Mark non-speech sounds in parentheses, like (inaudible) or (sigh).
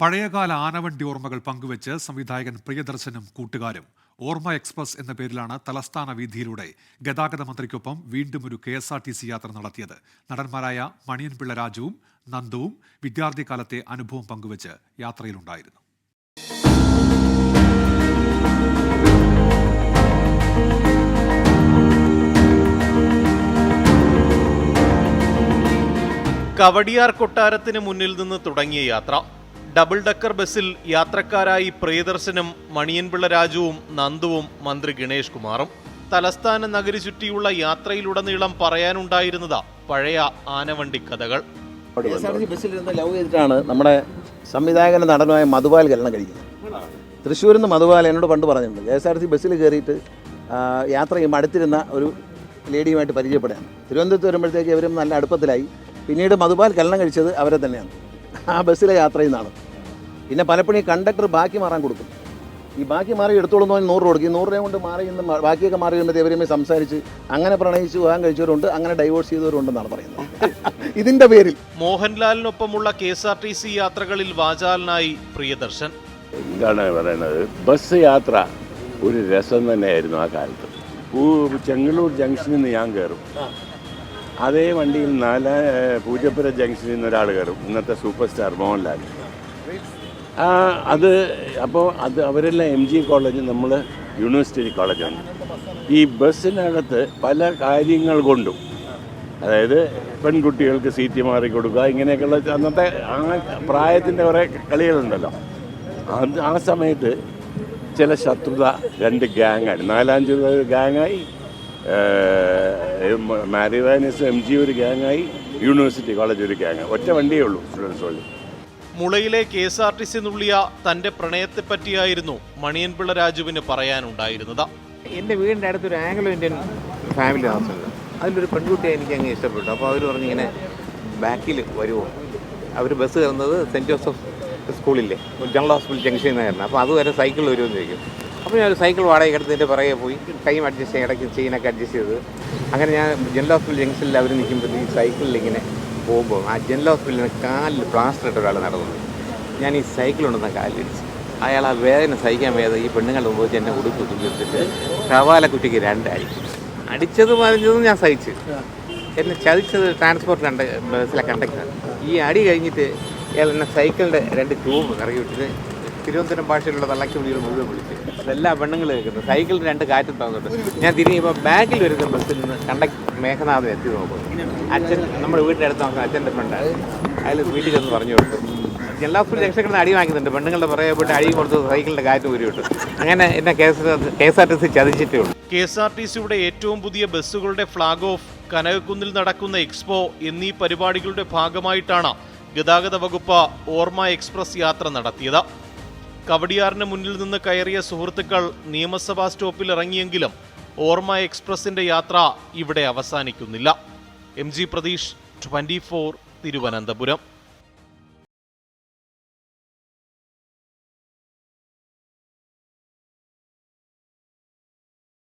പഴയകാല ആനവണ്ടി ഓർമ്മകൾ പങ്കുവച്ച് സംവിധായകൻ പ്രിയദർശനും കൂട്ടുകാരും ഓർമ്മ എക്സ്പ്രസ് എന്ന പേരിലാണ് തലസ്ഥാന വീതിയിലൂടെ ഗതാഗത മന്ത്രിക്കൊപ്പം വീണ്ടും ഒരു K S R T C യാത്ര നടത്തിയത്. നടന്മാരായ മണിയൻപിള്ള രാജുവും നന്ദുവും വിദ്യാർത്ഥി കാലത്തെ അനുഭവം പങ്കുവച്ച് യാത്രയിലുണ്ടായിരുന്നു. കവടിയാർ കൊട്ടാരത്തിന് മുന്നിൽ നിന്ന് തുടങ്ങിയ യാത്ര. ഡബിൾ ഡക്കർ ബസ്സിൽ യാത്രക്കാരായി പ്രിയദർശനും മണിയൻപിള്ള രാജുവും നന്ദുവും മന്ത്രി ഗണേഷ് കുമാറും. തലസ്ഥാന നഗരി ചുറ്റിയുള്ള യാത്രയിലുടനീളം പറയാനുണ്ടായിരുന്നതാ പഴയ ആനവണ്ടി കഥകൾ. ബസ്സിലിരുന്ന് ലവ് ചെയ്തിട്ടാണ് നമ്മുടെ സംവിധായകനും നടനുമായ മധുപാൽ കല്യാണം കഴിക്കുന്നത്. തൃശ്ശൂരിൽ നിന്ന് മധുപാൽ എന്നോട് പണ്ട് പറഞ്ഞിട്ടുണ്ട് കെ എസ് ആർ ടി ബസ്സിൽ കയറിയിട്ട് യാത്ര ചെയ്യുമ്പോൾ അടുത്തിരുന്ന ഒരു ലേഡിയുമായിട്ട് പരിചയപ്പെടുകയാണ്. തിരുവനന്തപുരത്ത് വരുമ്പോഴത്തേക്ക് ഇവരും നല്ല അടുപ്പത്തിലായി. പിന്നീട് മധുപാൽ കല്യാണം കഴിച്ചത് അവരെ തന്നെയാണ്. ആ ബസ്സിലെ യാത്രയിൽ നിന്നാണ്. പിന്നെ പലപ്പോഴും ഈ കണ്ടക്ടർ ബാക്കി മാറാൻ കൊടുക്കും. ഈ ബാക്കി മാറി എടുത്തോളും എന്ന് പറഞ്ഞ് നൂറ് രൂപ കൊടുക്കും. ഈ നൂറ് രൂപ കൊണ്ട് മാറി ഇന്ന് ബാക്കിയൊക്കെ മാറി വരുമ്പോൾ ഇവരുമായി സംസാരിച്ച് അങ്ങനെ പ്രണയിച്ച് പോകാൻ കഴിച്ചവരുണ്ട് അങ്ങനെ ഡൈവോഴ്സ് ചെയ്തവരുണ്ടെന്നാണ് പറയുന്നത്. (laughs) ഇതിന്റെ പേരിൽ. മോഹൻലാലിനൊപ്പമുള്ള K S R T C യാത്രകളിൽ വാചാലനായി പ്രിയദർശൻ. എന്താണ് പറയുന്നത്. ബസ് യാത്ര ഒരു രസം തന്നെയായിരുന്നു ആ കാലത്ത്. ചെങ്ങളൂർ ജംഗ്ഷനിൽ നിന്ന് ഞാൻ കയറും. അതേ വണ്ടിയിൽ നാല പൂജപ്പുര ജംഗ്ഷനിൽ നിന്ന് ഒരാൾ കയറും. ഇന്നത്തെ സൂപ്പർ സ്റ്റാർ മോഹൻലാൽ. അത് അപ്പോൾ അത് അവരെല്ലാം എം ജി കോളേജ് നമ്മൾ യൂണിവേഴ്സിറ്റി കോളേജാണ് ഈ ബസ്സിനകത്ത് പല കാര്യങ്ങൾ കൊണ്ടും അതായത് പെൺകുട്ടികൾക്ക് സീറ്റ് മാറി കൊടുക്കുക ഇങ്ങനെയൊക്കെയുള്ള അന്നത്തെ ആ പ്രായത്തിന്റെ കുറേ കളികളുണ്ടല്ലോ. അത് ആ സമയത്ത് ചില ശത്രുത രണ്ട് ഗ്യാങ്ങായി നാലഞ്ച് ഗ്യാങ്ങായി മാരിവാനിസ് എം ജി ഒരു ഗ്യാങ്ങായി യൂണിവേഴ്സിറ്റി കോളേജ് ഒരു ഗ്യാങ് ഒറ്റ വണ്ടിയേ ഉള്ളൂ സ്റ്റുഡൻസ് വഴി മുളയിലെ K S R T C നുള്ളിയ തന്റെ പ്രണയത്തെപ്പറ്റിയായിരുന്നു മണിയൻപിള്ള രാജുവിന് പറയാനുണ്ടായിരുന്നത്. എന്റെ വീടിന്റെ അടുത്തൊരു ആംഗ്ലോ ഇന്ത്യൻ ഫാമിലി താമസമുണ്ട് അതിലൊരു പെൺകുട്ടിയെ എനിക്ക് അങ്ങ് ഇഷ്ടപ്പെട്ടു. അപ്പോൾ അവർ പറഞ്ഞു ഇങ്ങനെ ബാക്കിൽ വരുമോ അവർ ബസ് കയറുന്നത് സെന്റ് ജോസഫ് സ്കൂളില്ലേ? ജനറൽ ഹോസ്പിറ്റൽ ജംഗ്ഷനിൽ നിന്നായിരുന്നു. അപ്പോൾ അതുവരെ സൈക്കിൾ വരുമെന്ന് ചോദിക്കും. അപ്പോൾ ഞാൻ ഒരു സൈക്കിൾ വാടക എടുത്തതിന്റെ പുറകെ പോയി. ടൈം അഡ്ജസ്റ്റ് ചെയ്യാൻ ഇടയ്ക്ക് ചെയിനൊക്കെ അഡ്ജസ്റ്റ് ചെയ്ത്. അങ്ങനെ ഞാൻ ജനറൽ ഹോസ്പിറ്റൽ ജംഗ്ഷനിൽ അവർ നിൽക്കുമ്പോൾ ഈ സൈക്കിളിൽ ഇങ്ങനെ പോകുമ്പോൾ ആ ജനറൽ ഹോസ്പിറ്റലിന് കാലിൽ പ്ലാസ്റ്റർ ഇട്ട ഒരാൾ നടന്നു. ഞാൻ ഈ സൈക്കിൾ കാലിൽ കാലിടിച്ച്. അയാൾ ആ വേദന സഹിക്കാൻ വേദന ഈ പെണ്ണുങ്ങളുടെ മുമ്പ് എന്നെ ഉടുപ്പ് തുന്നിട്ട് കവാല കുട്ടിക്ക് രണ്ടായി. അടിച്ചത് പറഞ്ഞതും ഞാൻ സഹിച്ച്. എന്നെ ചതിച്ചത് ട്രാൻസ്പോർട്ട് കണ്ട ബസ്സിലെ കണ്ടക്ടർ ഈ അടി കഴിഞ്ഞിട്ട് ഇയാൾ എന്നെ സൈക്കിളിന്റെ രണ്ട് ട്യൂബ് കറങ്ങി വിട്ടിട്ട് തിരുവനന്തപുരം ഭാഷയിലുള്ള തള്ളക്കി വിളികൾ മുഴുവൻ വിളിച്ച്. അതെല്ലാം പെണ്ണുങ്ങൾ കേൾക്കുന്നത് സൈക്കിൾ രണ്ട് കാറ്റും തോന്നുന്നത് ഞാൻ തിരിഞ്ഞപ്പോൾ ബാക്കിൽ വരുന്ന ബസ്സിൽ നിന്ന് കണ്ട മേഘനാഥൻ എത്തി നോക്കുന്നു. അച്ഛൻ നമ്മുടെ വീടിന്റെ അടുത്ത് നോക്കുന്ന അച്ഛന്റെ ഫ്രണ്ടാണ് അയാൾ വീട്ടിൽ ചെന്ന് പറഞ്ഞു കൊടുത്തു. എല്ലാ ഫുൾ കിടന്ന് അടി വാങ്ങിക്കുന്നുണ്ട്. പെണ്ണുങ്ങളുടെ പുറകെ പോയിട്ട് അടി കൊടുത്ത് സൈക്കിളിന്റെ കാറ്റ് ഊരി വിട്ടു. അങ്ങനെ എന്നെ K S R T C ചതിച്ചിട്ടേ ഉള്ളൂ കെ എസ് ആർ ടി സിയുടെ ഏറ്റവും പുതിയ ബസ്സുകളുടെ ഫ്ളാഗ് ഓഫ് കനകക്കുന്നിൽ നടക്കുന്ന എക്സ്പോ എന്നീ പരിപാടികളുടെ ഭാഗമായിട്ടാണ് ഗതാഗത വകുപ്പ് ഓർമ്മ എക്സ്പ്രസ് യാത്ര നടത്തിയത്. കവടിയാറിന് മുന്നിൽ നിന്ന് കയറിയ സുഹൃത്തുക്കൾ നിയമസഭാ സ്റ്റോപ്പിൽ ഇറങ്ങിയെങ്കിലും ഓർമ്മ എക്സ്പ്രസിന്റെ യാത്ര ഇവിടെ അവസാനിക്കുന്നില്ല. M G Pratheesh twenty Thiruvananthapuram.